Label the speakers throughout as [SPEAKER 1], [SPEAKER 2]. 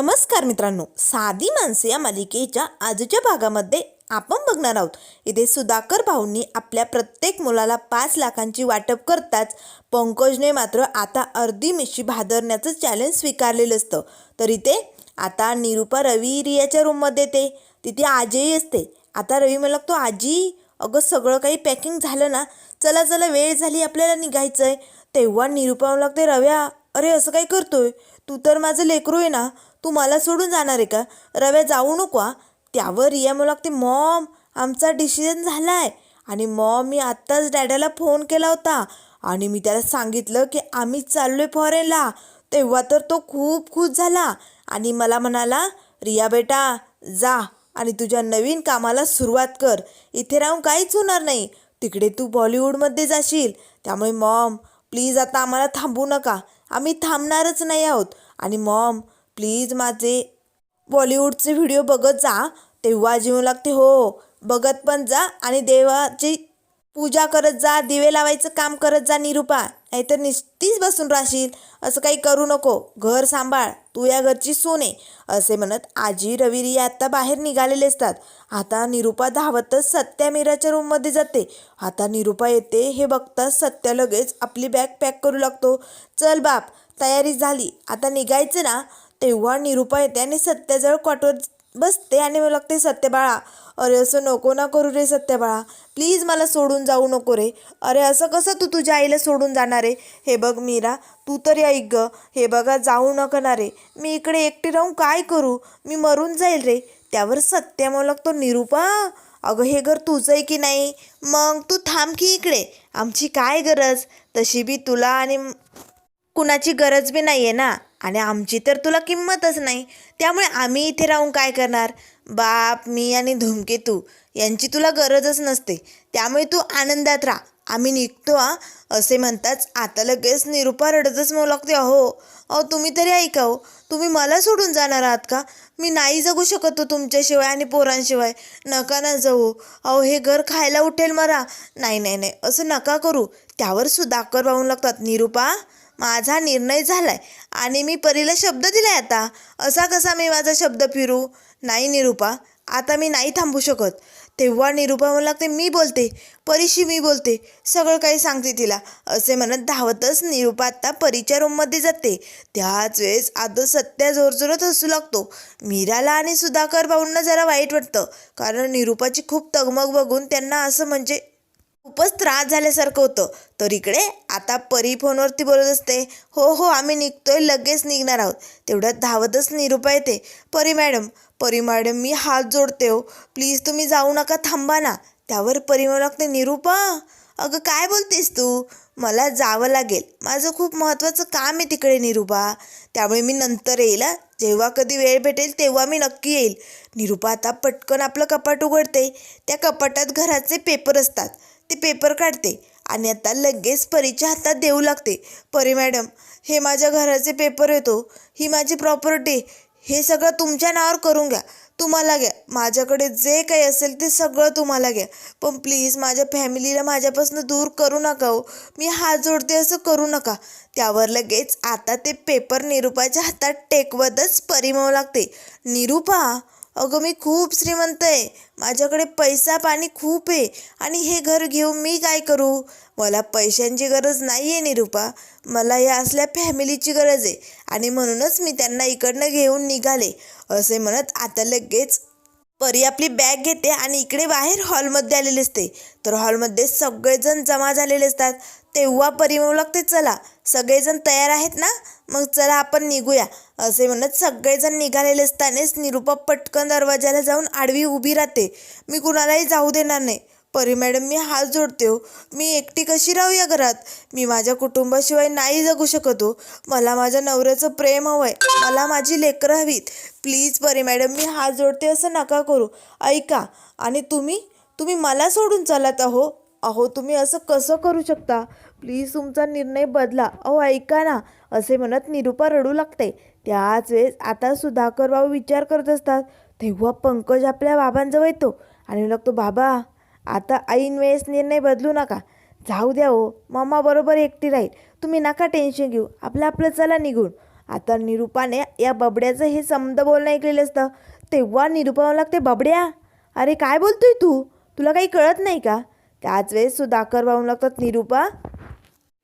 [SPEAKER 1] नमस्कार मित्रांनो साधी माणसे या मालिकेच्या आजच्या भागामध्ये आपण बघणार आहोत. इथे सुधाकर भाऊंनी आपल्या प्रत्येक मुलाला पाच लाखांची वाटप करताच पंकजने मात्र आता अर्धी मिशी भादरण्याचं चॅलेंज स्वीकारलेलं असतं. तर इथे आता निरुपा रवी रियाच्या रूममध्ये येते. तिथे आजीही असते. आता रवी मला लागतो आजी अगं सगळं काही पॅकिंग झालं ना चला चला वेळ झाली आपल्याला निघायचं आहे तेव्हा निरुपा मला लागते रव्या अरे असं काय करतोय? तू तर माझं लेकरू आहे ना तू मला सोडून जाणार आहे का? रव्या जाऊ नको त्यावर रिया म्हणू लागते मॉम आमचा डिसिजन झाला आहे आणि मॉम मी आत्ताच डॅडाला फोन केला होता. आणि मी त्याला सांगितलं की आम्ही चाललो आहे फॉरेनला. तेव्हा तर तो खूप खुश झाला. आणि मला म्हणाला रिया बेटा जा आणि तुझ्या नवीन कामाला सुरुवात कर. इथे राहून काहीच होणार नाही. तिकडे तू बॉलिवूडमध्ये जाशील. त्यामुळे मॉम प्लीज आता आम्हाला थांबू नका. आम्ही थांबणारच नाही आहोत. आणि मॉम प्लीज माझे बॉलिवूडचे व्हिडिओ बघत जा. तेव्हा जीव लागते हो. बघत पण जा आणि देवाची पूजा करत जा दिवे लावायचं काम करत जा निरूपा. नाहीतर निस्तीच बसून राहशील. असं काही करू नको. घर सांभाळ. तू या घरची सोने असे म्हणत आजी रविरी आता बाहेर निघालेले असतात. आता निरूपा धावतच सत्या मीराच्या रूममध्ये जाते. आता निरूपा येते हे बघताच सत्या लगेच आपली बॅग पॅक करू लागतो. चल बाप तयारी झाली. आता निघायचं ना तेव्हा निरुपा येते आणि सत्याजवळ कॉटवर बसते आणि मला लागते सत्यबाळा अरे असं नको ना करू रे सत्यबाळा. प्लीज मला सोडून जाऊ नको रे. अरे असं कसं तू तुझ्या आईला सोडून जाणार आहे? हे बघ मीरा तू तरी ऐक ग. हे बघा जाऊ नका ना रे. मी इकडे एकटी राहून काय करू? मी मरून जाईल रे. त्यावर सत्य मला लागतो निरूपा अगं हे घर तुझं आहे की नाही? मग तू थांब की इकडे. आमची काय गरज? तशी बी तुला आणि कुणाची गरज बी नाही आहे ना. आणि आमची तर तुला किंमतच नाही. त्यामुळे आम्ही इथे राहून काय करणार? बाप मी आणि धूमकेतू यांची तुला गरजच नसते. त्यामुळे तू आनंदात राहा. आम्ही निघतो हा. असे म्हणताच आता लगेच निरुपा रडतच मग लागते अहो अहो तुम्ही तरी ऐका हो. तुम्ही मला सोडून जाणार आहात का? मी नाही जगू शकत हो तुमच्याशिवाय आणि पोरांशिवाय. नका ना जाऊ. अहो हे घर खायला उठेल मला. नाही नाही नाही. असं नका करू. त्यावर सुद्धा आकर पाहून लागतात. निरुपा? माझा निर्णय झालाय. आणि मी परीला शब्द दिलाय आता. असा कसा मी माझा शब्द फिरू? नाही निरूपा आता मी नाही थांबू शकत. तेव्हा निरूपा मला लागते मी बोलते. परीशी मी बोलते. सगळं काही सांगते तिला. असे म्हणत धावतच निरूपा आत्ता परीच्या रूममध्ये जाते. त्याच वेळेस आता सत्या जोरजोरात हसू लागतो. मीराला आणि सुधाकर भाऊंना जरा वाईट वाटतं. कारण निरूपाची खूप तगमग बघून त्यांना असं म्हणजे खूपच त्रास झाल्यासारखं होतं. तर इकडे आता परी फोनवरती बोलत असते हो हो आम्ही निघतोय लगेच निघणार आहोत. तेवढ्यात धावतच निरुपा येते परी मॅडम परी मॅडम मी हात जोडते हो. प्लीज तुम्ही जाऊ नका थांबा ना. त्यावर परी म्हणू लागते निरूपा अगं काय बोलतेस तू? मला जावं लागेल. माझं खूप महत्त्वाचं काम आहे तिकडे निरुपा. त्यामुळे मी नंतर येईल जेव्हा कधी वेळ भेटेल तेव्हा मी नक्की येईल. निरुपा आता पटकन आपलं कपाट उघडते. त्या कपाटात घराचे पेपर असतात. ते पेपर काढते आणि आता लगेच परीच्या हातात देऊ लागते. परी मॅडम हे माझ्या घराचे पेपर येतो. ही माझी प्रॉपर्टी हे सगळं तुमच्या नावावर करून घ्या. तुम्हाला घ्या. माझ्याकडे जे काही असेल ते सगळं तुम्हाला घ्या. पण प्लीज माझ्या फॅमिलीला माझ्यापासून दूर करू नका हो. मी हात जोडते असं करू नका. त्यावर लगेच आता ते पेपर निरूपाच्या हातात टेकवतच परिमव लागते. निरूपा! अगं मी खूप श्रीमंत आहे. माझ्याकडे पैसा पाणी खूप आहे. आणि हे घर घेऊन मी काय करू? मला पैशांची गरज नाही आहे निरूपा. मला या असल्या फॅमिलीची गरज आहे. आणि म्हणूनच मी त्यांना इकडनं घेऊन निघाले. असे म्हणत आता लगेच परी आपली बॅग घेते आणि इकडे बाहेर हॉलमध्ये आलेली असते. तर हॉलमध्ये सगळेजण जमा झालेले असतात. तेव्हा परी म्हणू लागते चला सगळेजण तयार आहेत ना? मग चला आपण निघूया. असे म्हणत सगळेजण निघालेले असतानाच निरुपा पटकन दरवाजाला जाऊन आडवी उभी राहते. मी कुणालाही जाऊ देणार नाही. परी मॅडम मी हात जोडते हो. मी एकटी कशी राहू या घरात? मी माझ्या कुटुंबाशिवाय नाही जगू शकत हो. मला माझ्या नवऱ्याचं प्रेम हवं आहे मला माझी लेकरं हवीत. प्लीज परी मॅडम मी हात जोडते असं नका करू. ऐका आणि तुम्ही? तुम्ही मला सोडून चालत अहो अहो तुम्ही असं कसं करू शकता? प्लीज तुमचा निर्णय बदला. अहो ऐका ना असे म्हणत निरूपा रडू लागते. त्याच वेळेस आता सुधाकर बाबू विचार करत असतात. तेव्हा पंकज आपल्या बाबांजवळ येतो आणि लागतो बाबा आता ऐन वेळेस निर्णय बदलू नका. जाऊ द्या हो मम्मा बरोबर एकटी राहील. तुम्ही नका टेन्शन घेऊ. आपलं आपलं चला निघून. आता निरूपाने या बबड्याचं हे समद बोलणं ऐकलेलं असतं. तेव्हा निरूपा लागते बबड्या अरे काय बोलतोय तू? तुला काही कळत नाही का? त्याच वेळेस सुधाकर भाऊ लागतात निरूपा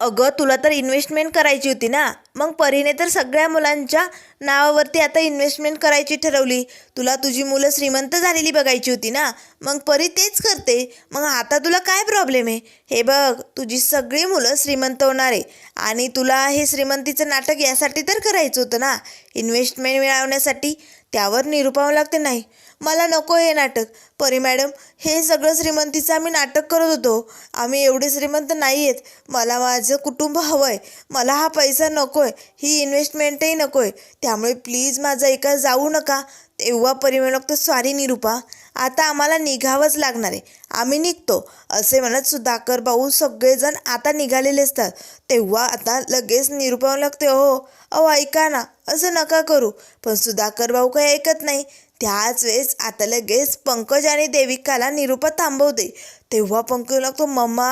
[SPEAKER 1] अगं तुला तर इन्व्हेस्टमेंट करायची होती ना? मग परीने तर सगळ्या मुलांच्या नावावरती आता इन्व्हेस्टमेंट करायची ठरवली. तुला तुझी मुलं श्रीमंत झालेली बघायची होती ना? मग परी तेच करते. मग आता तुला काय प्रॉब्लेम आहे? हे बघ तुझी सगळी मुलं श्रीमंत होणार आहे. आणि तुला हे श्रीमंतीचं नाटक यासाठी तर करायचं होतं ना? इन्व्हेस्टमेंट मिळवण्यासाठी त्यावर निरूपावं लागते नाही. मला नको हे नाटक. परी मॅडम हे सगळं श्रीमंतीचं आम्ही नाटक करत होतो. आम्ही एवढे श्रीमंत नाही आहेत मला माझं कुटुंब हवं आहे मला हा पैसा नको आहे ही इन्व्हेस्टमेंटही नको आहे त्यामुळे प्लीज माझा एका जाऊ नका. तेव्हा परी तर स्वारी निरूपा. आता आम्हाला निघावंच लागणार आहे. आम्ही निघतो. असे म्हणत सुधाकर भाऊ सगळेजण आता निघालेले असतात. तेव्हा आता लगेच निरूपावं लागते हो अहो ऐका ना. असं नका करू. पण सुधाकर भाऊ काही ऐकत नाही. त्याच वेळेस आता लगेच पंकज आणि देविकाला निरूपा थांबवते. तेव्हा पंकज लागतो मम्मा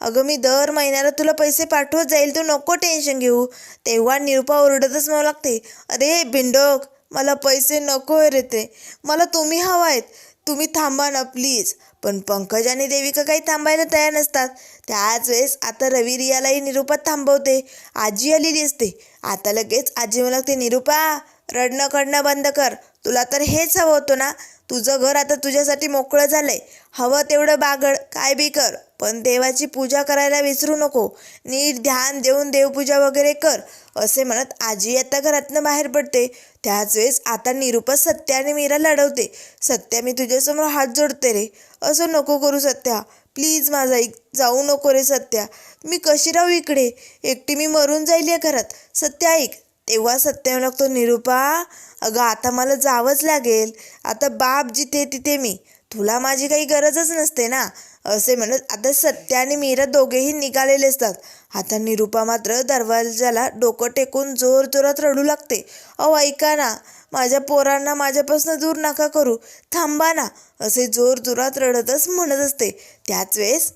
[SPEAKER 1] अगं मी दर महिन्याला तुला पैसे पाठवत जाईल तू नको टेन्शन घेऊ. तेव्हा निरूपा ओरडतच म्हणू लागते अरे बिंडोक मला पैसे नको रे ते. मला तुम्ही हवा आहेत. तुम्ही थांबा ना प्लीज. पण पंकज आणि देविका काही थांबायला तयार नसतात. त्याच वेळेस आता रवी रियालाही निरूपा थांबवते. आजी आलेली असते. आता लगेच आजी मला लागते निरूपा रडणं कडणं बंद कर. तुला तर हेच हवं होतं ना? तुझं घर आता तुझ्यासाठी मोकळं झालंय. हवं तेवढं बागड काय बी कर. पण देवाची पूजा करायला विसरू नको. नीट ध्यान देऊन देवपूजा वगैरे कर. असे म्हणत आजी आता घरातनं बाहेर पडते. त्याच वेळेस आता निरूपा सत्या आणि मीरा लढवते. सत्या मी तुझ्यासमोर हात जोडते रे. असं नको करू सत्या. प्लीज माझा ऐक जाऊ नको रे सत्या. मी कशी राहू इकडे? एकटी मी मरून जाईल या घरात. सत्या ऐक तेव्हा सत्यम लागतो निरूपा अगं आता मला जावंच लागेल. आता बाप जिथे तिथे मी. तुला माझी काही गरजच नसते ना. असे म्हणत आता सत्य आणि मीरा दोघेही निघालेले असतात. आता निरूपा मात्र दरवाजाला डोकं टेकून जोर जोरात रडू लागते. अहो ऐका ना. माझ्या पोरांना माझ्यापासून दूर नका करू. थांबा ना. असे जोर जोरात रडतच म्हणत असते. त्याच वेळेस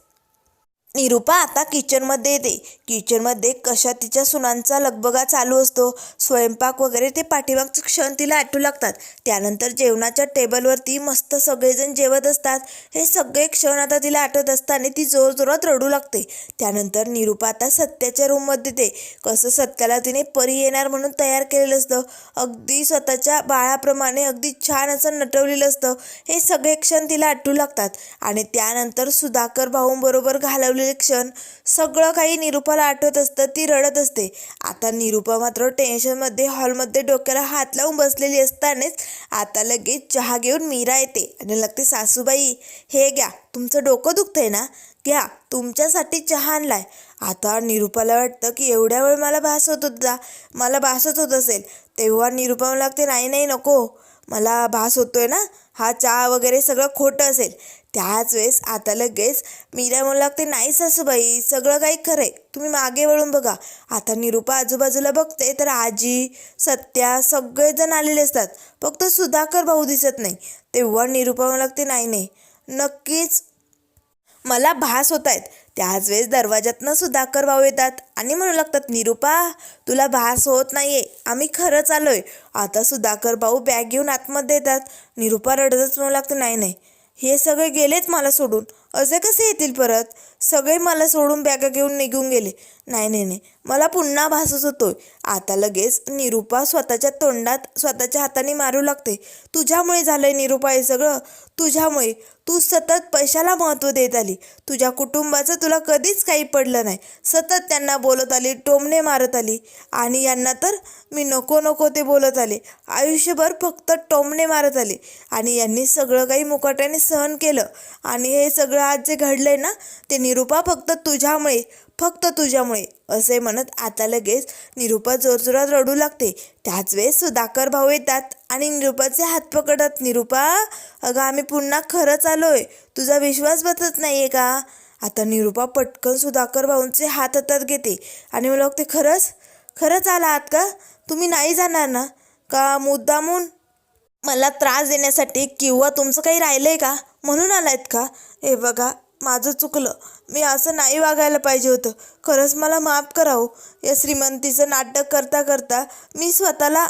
[SPEAKER 1] निरूपा आता किचनमध्ये येते. किचनमध्ये कशा तिच्या सुनांचा लगबगा चालू असतो? स्वयंपाक वगैरे ते पाठीमागचे क्षण तिला आटू लागतात. त्यानंतर जेवणाच्या टेबलवरती मस्त सगळेजण जेवत असतात. हे सगळे क्षण आता तिला आठवत असताना ती जोर जोरात रडू लागते. त्यानंतर निरूपा आता सत्याच्या रूममध्ये येते. कसं सत्याला तिने परी येणार म्हणून तयार केलेलं असतं. अगदी स्वतःच्या बाळाप्रमाणे अगदी छान असं नटवलेलं असतं. हे सगळे क्षण तिला आटू लागतात. आणि त्यानंतर सुधाकर भाऊंबरोबर घालवलेले क्षण सगळं काही निरूपाला आठवत असतं ती रडत असते. आता निरूपा मात्र टेन्शनमध्ये हॉलमध्ये डोक्याला हात लावून बसलेली असतानाच आता लगेच चहा घेऊन मीरा येते आणि लागते सासूबाई हे घ्या तुमचं डोकं दुखतंय ना? घ्या तुमच्यासाठी चहा आणलाय. आता निरूपाला वाटतं की एवढ्या वेळ मला भास होत होता मला भासच होत असेल. तेव्हा निरूपा मला लागते नाही नाही नको. मला भास होतोय ना? हा चहा वगैरे सगळं खोटं असेल. त्याच वेळेस आता लगेच मीरा म्हणू लागते नाही सासूबाई सगळं काही खरं आहे तुम्ही मागे वळून बघा. आता निरूपा आजूबाजूला बघते तर आजी सत्या सगळेजण आलेले असतात. फक्त सुधाकर भाऊ दिसत नाही. तेव्हा निरूपा म्हणू लागते नाही नाही. नक्कीच मला भास होत आहेत. त्याच वेळेस दरवाज्यातनं सुधाकर भाऊ येतात आणि म्हणू लागतात निरूपा तुला भास होत नाहीये. आम्ही खरंच आलोय आता सुधाकर भाऊ बॅग घेऊन आतमध्ये येतात. निरुपा रडतच म्हणू लागते नाही नाही हे सगळे गेलेत मला सोडून. असे कसे येतील परत? सगळे मला सोडून बॅगा घेऊन निघून गेले. नाही नाही नाही. मला पुन्हा भासच होतोय. आता लगेच निरूपा स्वतःच्या तोंडात स्वतःच्या हाताने मारू लागते. तुझ्यामुळे झालंय निरूपा हे सगळं. तुझ्यामुळे. तू सतत पैशाला महत्त्व देत आली. तुझ्या कुटुंबाचं तुला कधीच काही पडलं नाही. सतत त्यांना बोलत आली टोमणे मारत आली. आणि यांना तर मी नको नको ते बोलत आले. आयुष्यभर फक्त टोमणे मारत आले. आणि यांनी सगळं काही मुकाट्याने सहन केलं. आणि हे सगळं आज जे घडलंय ना ते निरूपा फक्त तुझ्यामुळे. फक्त तुझ्यामुळे असे म्हणत आता लगेच निरूपा जोरजोरात रडू लागते. त्याच वेळेस सुधाकर भाऊ येतात आणि निरूपाचे हात पकडतात निरूपा अगं आम्ही पुन्हा खरंच आलोय. तुझा विश्वास बसत नाहीये का? आता निरूपा पटकन सुधाकर भाऊंचे हात हातात घेते आणि मला वाटते खरंच खरंच आला आहात का? तुम्ही नाही जाणार ना? का मुद्दामून? मला त्रास देण्यासाठी किंवा तुमचं काही राहिलं आहे का? म्हणून आलायत का? हे बघा माझं चुकलं. मी असं नाही वागायला पाहिजे होतं. खरंच मला माफ करावं. या श्रीमंतीचं नाटक करता करता मी स्वतःला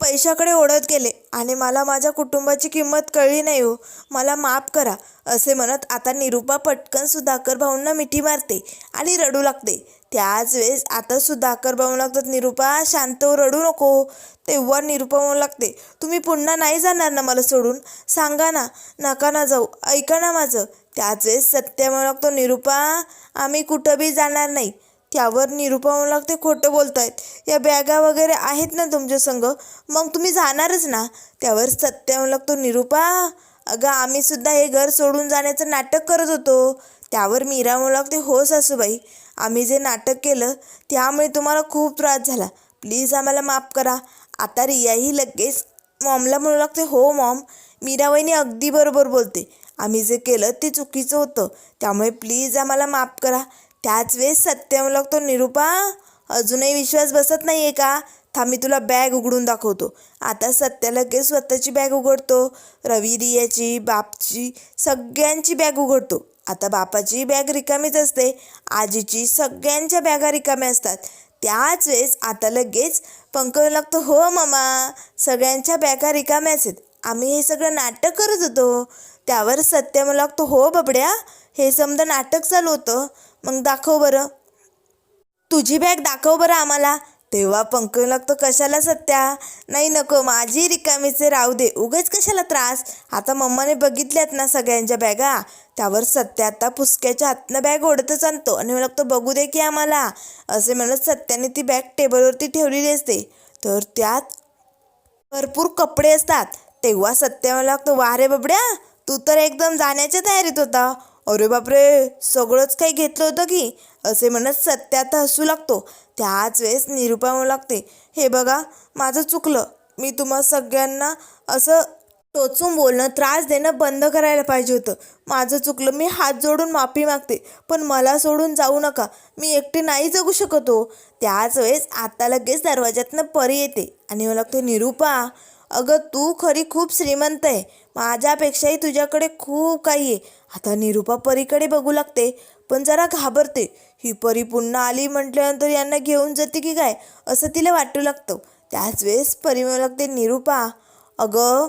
[SPEAKER 1] पैशाकडे ओढत गेले आणि मला माझ्या कुटुंबाची किंमत कळली नाही हो. मला माफ करा असे म्हणत आता निरूपा पटकन सुधाकर भाऊंना मिठी मारते आणि रडू लागते. त्याच वेळेस आता सुधाकर भाऊ लागतात निरूपा शांत हो, रडू नको हो. तेव्हा निरूपा म्हणू लागते तुम्ही पुन्हा नाही जाणार ना मला सोडून? सांगा ना. नका ना जाऊ. ऐका ना माझं. त्याच वेळेस सत्य म्हणू लागतो निरूपा. आम्ही कुठं बी जाणार नाही. त्यावर निरूपा म्हणू लागते खोटं बोलतायत. या बॅगा वगैरे आहेत ना तुमच्या संग? मग तुम्ही जाणारच ना? त्यावर सत्य म्हणू लागतो निरूपा. अगं आम्ही सुद्धा हे घर सोडून जाण्याचं नाटक करत होतो. त्यावर मीरा म्हणू लागते हो सासूबाई. आम्ही जे नाटक केलं त्यामुळे तुम्हाला खूप त्रास झाला. प्लीज आम्हाला माफ करा. आता रियाही लगेच मॉमला म्हणू लागते हो मॉम. मीराबाईने अगदी बरोबर बोलते. आम्ही जे केलं ते चुकीचं होतं. त्यामुळे प्लीज आम्हाला माफ करा. त्याच वेळेस सत्यम लागतो निरूपा अजूनही विश्वास बसत नाही आहे का? थांबी मी तुला बॅग उघडून दाखवतो. आता सत्या लगेच स्वतःची बॅग उघडतो रवी रियाची बापची सगळ्यांची बॅग उघडतो. आता बापाची बॅग रिकामीच असते आजीची सगळ्यांच्या बॅगा रिकाम्या असतात. त्याच वेळेस आता लगेच पंकज लागतो हो मामा सगळ्यांच्या बॅगा रिकाम्याच आहेत. आम्ही हे सगळं नाटक करत होतो. त्यावर सत्य मला लागतो हो बबड्या हे समजा नाटक चालू होतं मग दाखव बरं. तुझी बॅग दाखव बरं आम्हाला. तेव्हा पंकज लागतो कशाला सत्या? नाही नको माझी रिकामीचे राहू दे. उगेच कशाला त्रास? आता मम्माने बघितल्यात ना सगळ्यांच्या बॅगा. त्यावर सत्या आता पुसक्याच्या हातनं बॅग ओढतच आणतो. आणि मला लागतो बघू दे की आम्हाला. असे म्हणत सत्याने ती बॅग टेबलवरती ठेवलेली असते. तर त्यात भरपूर कपडे असतात. तेव्हा सत्य मला लागतो वा रे बबड्या तू तर एकदम जाण्याच्या तयारीत होता. अरे बापरे सगळंच काही घेतलं होतं की? असे म्हणत सत्यात हसू लागतो. त्याच वेळेस निरुपा म्हणू लागते हे बघा माझं चुकलं. मी तुम्हा सगळ्यांना असं टोचून बोलणं त्रास देणं बंद करायला पाहिजे होतं. माझं चुकलं मी हात जोडून माफी मागते पण मला सोडून जाऊ नका. मी एकटी नाही जगू शकतो हो. त्याच वेळेस आता लगेच दरवाज्यातनं परी येते आणि मला लागते निरूपा अगं तू खरी खूप श्रीमंत आहे. माझ्यापेक्षाही तुझ्याकडे खूप काही आहे. आता निरूपा परीकडे बघू लागते पण जरा घाबरते. ही परी पुन्हा आली म्हटल्यानंतर यांना घेऊन जाते की काय असं तिला वाटू लागतं. त्याच वेळेस परी म्हणू लागते निरूपा अगं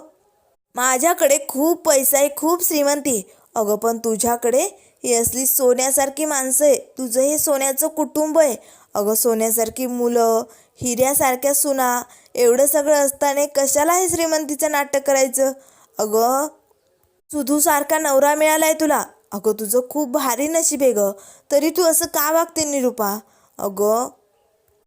[SPEAKER 1] माझ्याकडे खूप पैसा आहे खूप श्रीमंती आहे. अगं पण तुझ्याकडे ही असली सोन्यासारखी माणसं आहे. तुझं हे सोन्याचं कुटुंब आहे. अगं सोन्यासारखी मुलं हिऱ्यासारख्या सुना एवढं सगळं असताना कशाला हे श्रीमंतीचं नाटक करायचं? अगं सुधूसारखा नवरा मिळालाय तुला. अगं तुझं खूप भारी नशीब आहे गं. तरी तू असं का वागते निरूपा? अगं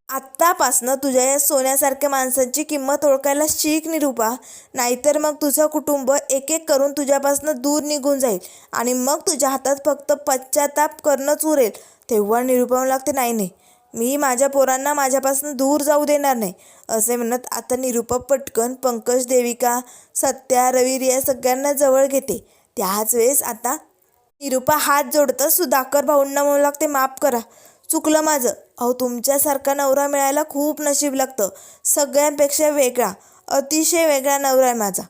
[SPEAKER 1] आत्तापासनं तुझ्या या सोन्यासारख्या माणसांची किंमत ओळखायला शिक निरूपा. नाहीतर मग तुझं कुटुंब एक एक करून तुझ्यापासनं दूर निघून जाईल आणि मग तुझ्या हातात फक्त पश्चाताप करणंच उरेल. तेव्हा निरूपा लागते नाही नाही. मी माझ्या पोरांना माझ्यापासून दूर जाऊ देणार नाही असे म्हणत आता निरुपा पटकन पंकज देविका सत्या रवीर या सगळ्यांना जवळ घेते. त्याच वेळेस आता निरुपा हात जोडतं सुधाकर भाऊंना म्हणू लागते माफ करा चुकलं माझं. अहो तुमच्यासारखा नवरा मिळायला खूप नशीब लागतं. सगळ्यांपेक्षा वेगळा अतिशय वेगळा नवरा आहे माझा.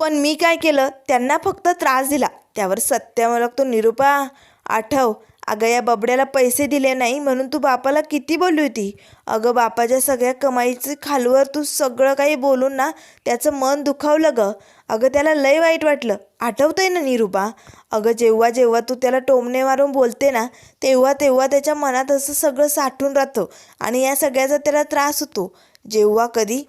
[SPEAKER 1] पण मी काय केलं? त्यांना फक्त त्रास दिला. त्यावर सत्य म्हणू लागतो निरुपा आठव अगं या बबड्याला पैसे दिले नाही म्हणून तू बापाला किती बोलली होती? अगं बापाच्या सगळ्या कमाईचे खालवर तू सगळं काही बोलून ना त्याचं मन दुखावलं गं. अगं त्याला लय वाईट वाटलं. आठवतंय ना निरूपा? अगं जेव्हा जेव्हा तू त्याला टोमणे मारून बोलते ना तेव्हा तेव्हा त्याच्या मनात असं सगळं साठून राहतं आणि या सगळ्याचा त्याला त्रास होतो. जेव्हा कधी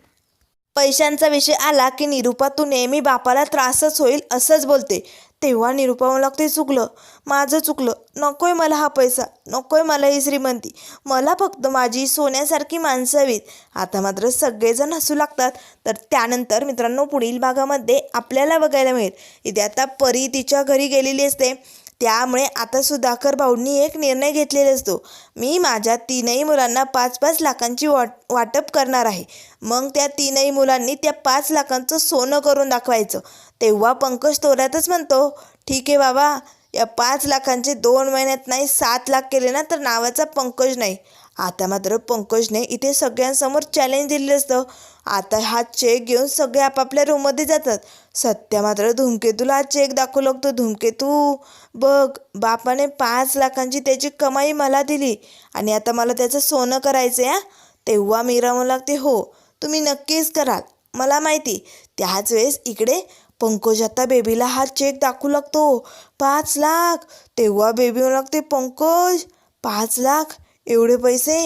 [SPEAKER 1] पैशांचा विषय आला की निरूपा तू नेहमी बापाला त्रासच होईल असंच बोलते. तेव्हा निरूपा मला लागते चुकलं. माझं चुकलं. नकोय मला हा पैसा. नकोय मला ही श्रीमंती. मला फक्त माझी सोन्यासारखी माणसं हवीत. आता मात्र सगळेजण हसू लागतात. तर त्यानंतर मित्रांनो पुढील भागामध्ये आपल्याला बघायला मिळेल. इथे आता परी तिच्या घरी गेलेली असते. त्यामुळे आता सुधाकर भाऊंनी एक निर्णय घेतलेला असतो. मी माझ्या तीनही मुलांना पाच पाच लाखांची वाट वाटप करणार आहे. मग त्या तीनही मुलांनी त्या पाच लाखांचं सोनं करून दाखवायचं. तेव्हा पंकज तोऱ्यातच म्हणतो ठीक आहे बाबा या पाच लाखांचे दोन महिन्यात नाही सात लाख केले ना तर नावाचा पंकज नाही. आता मात्र पंकजने इथे सगळ्यांसमोर चॅलेंज दिलेलं असतं. आता हा चेक घेऊन सगळे आपापल्या रूममध्ये जातात. सत्या मात्र धूमकेतूला हा चेक दाखवू लागतो. धूमकेतू बघ बापाने पाच लाखांची त्याची कमाई मला दिली आणि आता मला त्याचं सोनं करायचं आहे तेव्हा मीरा राहू लागते हो तुम्ही नक्कीच कराल. मला माहिती. त्याच वेळेस इकडे पंकज आता बेबीला हा चेक दाखवू लागतो. पाच लाख. तेव्हा बेबी म्हणू लागते पंकज पाच लाख. एवढे पैसे?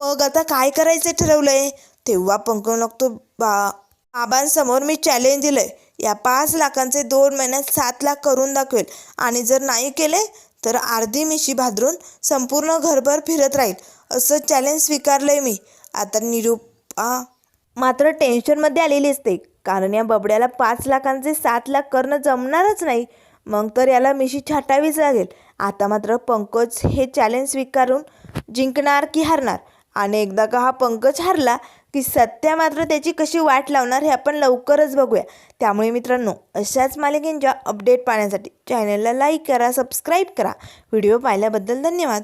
[SPEAKER 1] मग आता काय करायचं ठरवलंय? तेव्हा पंकज लागतो बा बाबांसमोर मी चॅलेंज दिलंय. या पाच लाखांचे दोन महिन्यात सात लाख करून दाखवेल. आणि जर नाही केले तर अर्धी मिशी भादरून संपूर्ण घरभर फिरत राहील. असं चॅलेंज स्वीकारलंय मी. आता निरूपा मात्र टेन्शनमध्ये आलेली असते. कारण या बबड्याला पाच लाखांचे सात लाख करणं जमणारच नाही. मग तर याला मिशी छाटावीच लागेल. आता मात्र पंकज हे चॅलेंज स्वीकारून जिंकणार की हारणार? आणि एकदा का हा पंकज हरला की सत्या मात्र त्याची कशी वाट लावणार हे आपण लवकरच बघूया. त्यामुळे मित्रांनो अशाच मालिकेंच्या अपडेट पाहण्यासाठी चॅनलला लाईक करा सबस्क्राईब करा. व्हिडिओ पाहिल्याबद्दल धन्यवाद.